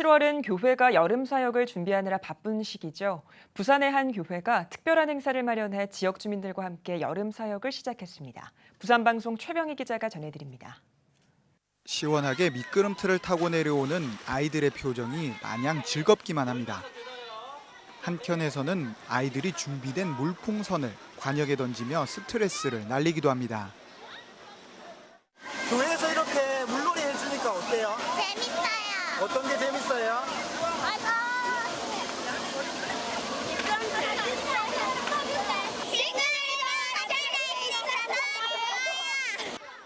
7월은 교회가 여름 사역을 준비하느라 바쁜 시기죠. 부산의 한 교회가 특별한 행사를 마련해 지역 주민들과 함께 여름 사역을 시작했습니다. 부산 방송 최병희 기자가 전해드립니다. 시원하게 미끄럼틀을 타고 내려오는 아이들의 표정이 마냥 즐겁기만 합니다. 한켠에서는 아이들이 준비된 물풍선을 관역에 던지며 스트레스를 날리기도 합니다. 교회에서 이렇게 물놀이 해주니까 어때요? 재밌어요. 어떤 게 재밌어요?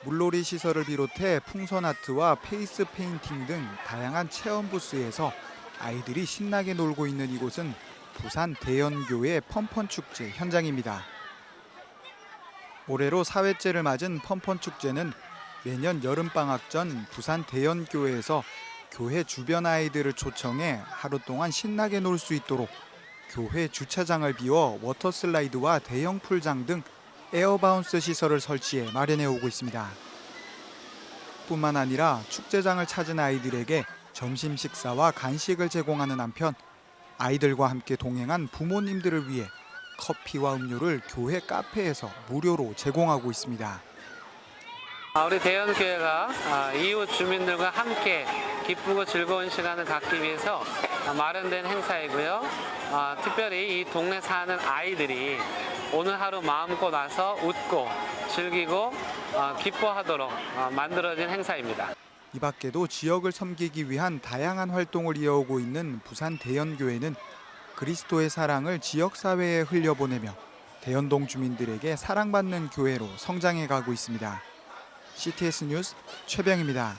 물놀이 시설을 비롯해 풍선 아트와 페이스 페인팅 등 다양한 체험 부스에서 아이들이 신나게 놀고 있는 이곳은 부산 대연교회 펀펀 축제 현장입니다. 올해로 4회째를 맞은 펀펀 축제는 매년 여름 방학 전 부산 대연교회에서 교회 주변 아이들을 초청해 하루 동안 신나게 놀 수 있도록 교회 주차장을 비워 워터 슬라이드와 대형 풀장 등 에어바운스 시설을 설치해 마련해 오고 있습니다. 뿐만 아니라 축제장을 찾은 아이들에게 점심 식사와 간식을 제공하는 한편 아이들과 함께 동행한 부모님들을 위해 커피와 음료를 교회 카페에서 무료로 제공하고 있습니다. 아, 우리 대연교회가 아, 이웃 주민들과 함께 기쁘고 즐거운 시간을 갖기 위해서 아, 마련된 행사이고요. 아, 특별히 이 동네 사는 아이들이 오늘 하루 마음껏 와서 웃고 즐기고 아, 기뻐하도록 아, 만들어진 행사입니다. 이 밖에도 지역을 섬기기 위한 다양한 활동을 이어오고 있는 부산 대연교회는 그리스도의 사랑을 지역 사회에 흘려보내며 대연동 주민들에게 사랑받는 교회로 성장해 가고 있습니다. CTS 뉴스 최병입니다.